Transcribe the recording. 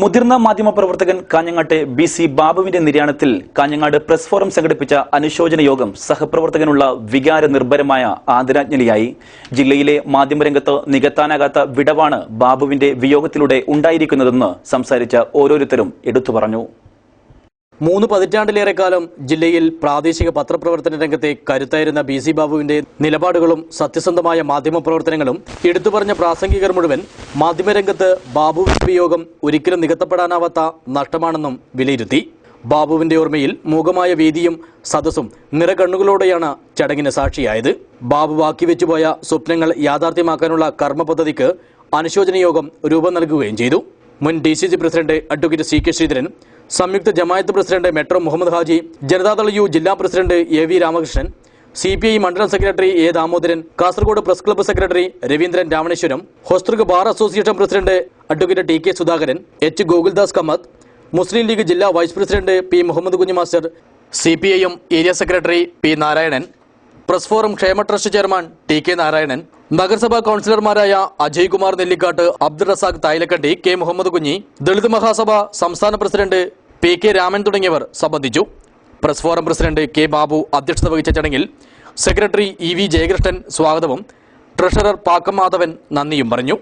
മുതിർന്ന മാധ്യമപ്രവർത്തകൻ കാഞ്ഞങ്ങാട്ടെ B C ബാബുവിന്റെ നിര്യാണത്തിൽ കാഞ്ഞങ്ങാട് പ്രസ് ഫോറം സംഘടിപ്പിച്ച അനുശോചന യോഗം സഹപ്രവർത്തകനുള്ള വികാര നിർഭരമായ ആദരാഞ്ജലിയായി ജില്ലയിലെ മാധ്യമരംഗത്ത് നികത്താനാകാത്ത വിടവാണ് ബാബുവിന്റെ വിയോഗത്തിലൂടെ ഉണ്ടായിരിക്കുന്നതെന്ന് സംസാരിച്ച ഓരോരുത്തരും എടുത്തു പറഞ്ഞു. മൂന്ന് പതിറ്റാണ്ടിലേറെ കാലം ജില്ലയിൽ പ്രാദേശിക പത്രപ്രവർത്തന രംഗത്തെ കരുത്തായിരുന്ന ബി സി ബാബുവിന്റെ നിലപാടുകളും സത്യസന്ധമായ മാധ്യമ പ്രവർത്തനങ്ങളും എടുത്തു പറഞ്ഞ പ്രാസംഗികർ മുഴുവൻ മാധ്യമരംഗത്ത് ബാബുവിന്റെ വിയോഗം ഒരിക്കലും നികത്തപ്പെടാനാവാത്ത നഷ്ടമാണെന്നും വിലയിരുത്തി. ബാബുവിന്റെ ഓർമ്മയിൽ മൂകമായ വേദിയും സദസ്സും നിറകണ്ണുകളോടെയാണ് ചടങ്ങിന് സാക്ഷിയായത്. ബാബു ബാക്കിവെച്ചുപോയ സ്വപ്നങ്ങൾ യാഥാർത്ഥ്യമാക്കാനുള്ള കർമ്മ പദ്ധതിക്ക് അനുശോചന യോഗം രൂപം നൽകുകയും ചെയ്തു. മുൻ D C C president advocate C K Sreedharan Samyuktha Jamaath president Metro Muhammed Haji Janatadal U ജില്ലാ president A V Ramakrishnan C P I മണ്ഡലം secretary A Damodaran Kasaragod press club secretary Raveendran Ramaneswaram Hosdurg bar association president advocate T K Sudhakaran H Gokuldas Kamath Muslim League ജില്ലാ vice president P Muhammed Kunhi master C P I M area secretary P Narayanan press forum ക്ഷേമ trust chairman T K Narayanan നഗരസഭാ കൌൺസിലർമാരായ Ajay Kumar Nellikkattu Abdul Razak Thailakandi K Muhammad Kunhi Dalit Mahasabha സംസ്ഥാന president P K Raman തുടങ്ങിയവർ സംബന്ധിച്ചു. Press forum president K Babu അധ്യക്ഷത വഹിച്ച ചടങ്ങിൽ സെക്രട്ടറി ഇ വി ജയകൃഷ്ണൻ സ്വാഗതവും. ട്രഷറർ പാക്കം മാധവൻ നന്ദിയും പറഞ്ഞു.